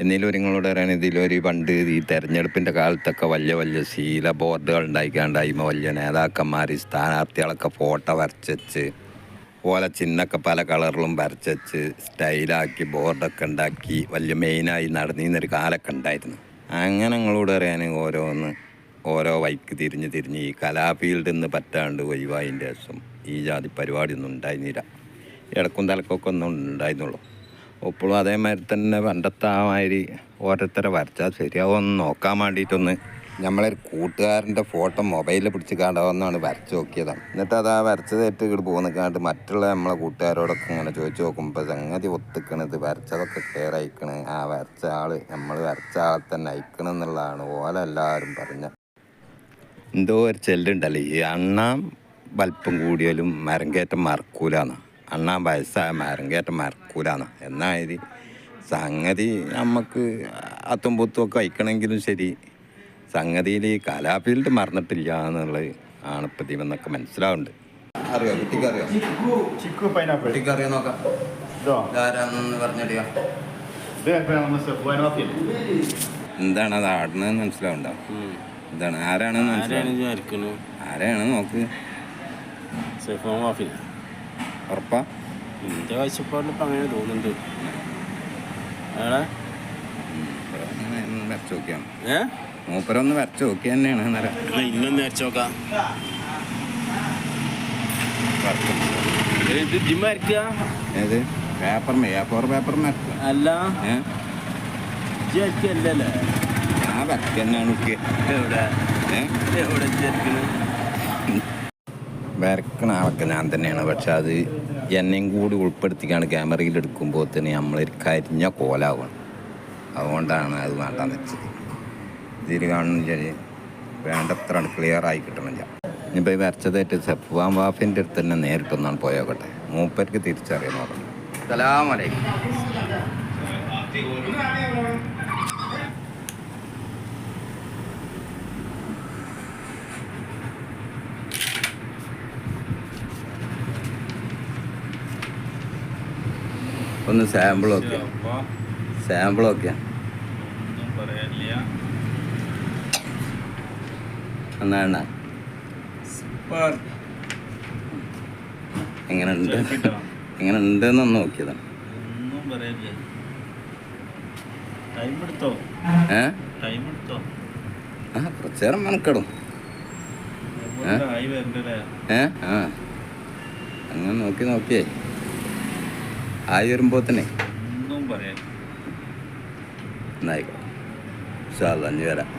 എന്നേലും നിങ്ങളോട് പറയാൻ ഇതിലൊരു പണ്ട് ഈ തെരഞ്ഞെടുപ്പിന്റെ കാലത്തൊക്കെ വലിയ വലിയ ശീല ബോർഡുകൾ ഉണ്ടായിക്കാണ്ടായിമ വലിയ നേതാക്കന്മാർ സ്ഥാനാർത്ഥികളൊക്കെ ഫോട്ടോ വരച്ച് ഓല ചിന്നൊക്കെ പല കളറിലും വരച്ചച്ച് സ്റ്റൈലാക്കി ബോർഡൊക്കെ ഉണ്ടാക്കി വലിയ മെയിനായി നടന്നിരുന്നൊരു കാലമൊക്കെ ഉണ്ടായിരുന്നു. അങ്ങനെ നിങ്ങളോട് പറയാൻ ഓരോന്ന് ഓരോ വൈക്ക് തിരിഞ്ഞ് തിരിഞ്ഞ് ഈ കലാഫീൽഡിൽ നിന്ന് പറ്റാണ്ട് ഒഴിവായതിന്റെ ശേഷം ഈ ജാതി പരിപാടിയൊന്നും ഉണ്ടായിരുന്നില്ല. ഇടക്കും തലക്കൊക്കെ ഒന്നും ഉണ്ടായിരുന്നുള്ളൂ. ഇപ്പോഴും അതേമാതിരി തന്നെ പണ്ടത്തെ ആ മാതിരി ഓരോരുത്തരെ വരച്ചാൽ ശരിയാവുമെന്ന് നോക്കാൻ വേണ്ടിയിട്ടൊന്ന്. നമ്മളൊരു കൂട്ടുകാരന്റെ ഫോട്ടോ മൊബൈലിൽ പിടിച്ച് കാണാവുന്നതാണ് വരച്ച് നോക്കിയതാണ് എന്നിട്ട് അത് ആ വരച്ചതായിട്ട് പോകുന്ന പോകുന്നക്കാണ്ട് മറ്റുള്ള നമ്മളെ കൂട്ടുകാരോടൊക്കെ ഇങ്ങനെ ചോദിച്ചു നോക്കുമ്പോൾ സംഗതി ഒത്തുക്കണത് വരച്ചതൊക്കെ ക്ലിയർ അയക്കണ് ആ വരച്ച ആൾ നമ്മൾ വരച്ച ആളെ തന്നെ അയക്കണം എന്നുള്ളതാണ് ഓല എല്ലാവരും പറഞ്ഞ. എന്തോ ഒരു ചെല്ലുണ്ടല്ലോ. ഈ അണ്ണാം വലിപ്പം കൂടിയാലും മരം കയറ്റം മറക്കൂലാന്ന്. അണ്ണാൻ വയസ്സായ മരങ്കേറ്റം മരക്കൂലാണ് എന്നാൽ എന്നായത് സംഗതി നമുക്ക് അത്തും പുത്തും ഒക്കെ വയ്ക്കണമെങ്കിലും ശരി. സംഗതിയിൽ ഈ കലാഫീൽഡ് മറന്നിട്ടില്ല എന്നുള്ളത് ആണ് പ്രതിമെന്നൊക്കെ മനസ്സിലാവുന്നുണ്ട്. അറിയോ? കുട്ടിക്ക് അറിയോ? ചിക്കു പൈനാപ്പിൾ കുട്ടിക്ക് അറിയോ നോക്കാം? ഇതോ? ഇതാരാന്ന് പറഞ്ഞടിയാ എന്താണ് അത് ആടുന്നതെന്ന് മനസ്സിലാവുണ്ടോ എന്താണ്? ആരാണെന്ന് മനസ്സിലാവും ആരാണ് നോക്ക്? സെഫോൺ വാഫി ഉറപ്പാ? എന്റെ കാഴ്ചപ്പാടിൽ ഇപ്പം അങ്ങനെ തോന്നുന്നുണ്ട്. ഒന്ന് വരച്ച് നോക്കിയാണ് ഏ? മൂപ്പരൊന്ന് വരച്ച് നോക്കി തന്നെയാണ് അന്നേരം. ഇന്നൊന്ന് വരച്ച് നോക്കാം. ഇത് ജിമ്മ അരക്കുക ഏത്? പേപ്പർ പേപ്പർ പേപ്പർ അല്ല. അരക്കല്ലേ ഞാൻ വരക്കുക തന്നെയാണ് എവിടെ? എവിടെ വരക്കണ ആളൊക്കെ ഞാൻ തന്നെയാണ്. പക്ഷെ അത് എന്നെയും കൂടി ഉൾപ്പെടുത്തിക്കാണ് ക്യാമറയിൽ എടുക്കുമ്പോൾ തന്നെ നമ്മൾ കരിഞ്ഞ കോലാവണം അതുകൊണ്ടാണ് അത് വേണ്ടാന്ന് വെച്ചത്. ഇതിൽ കാണുന്ന വേണ്ടത്ര ക്ലിയർ ആയി കിട്ടണില്ല. ഇനിയിപ്പോൾ ഈ വരച്ചതായിട്ട് സഫ്വാൻ വാഫിന്റെ അടുത്ത് തന്നെ നേരിട്ടൊന്നാണ് പോയോക്കട്ടെ. മൂപ്പർക്ക് തിരിച്ചറിയാൻ നോക്കണം സലാമലൈക്കും ഒന്ന് ഒന്നും പറയാനില്ല. എന്നാണ് എങ്ങനെ ഉണ്ട്? എങ്ങനെ ഉണ്ടെന്നൊന്ന് നോക്കിയതാണ് കുറച്ചേരം പറയാനില്ല. ടൈം എടുത്തോ? ഏ? ടൈം എടുത്തോ? ആ കുറച്ച് നേരം മെനക്കെടും ഏ? ആ. അങ്ങനെ നോക്കി നോക്കിയേ. ആയി വരുമ്പോൾ തന്നെ ഒന്നും എന്നായിക്കോ സാധാരണ വരാം.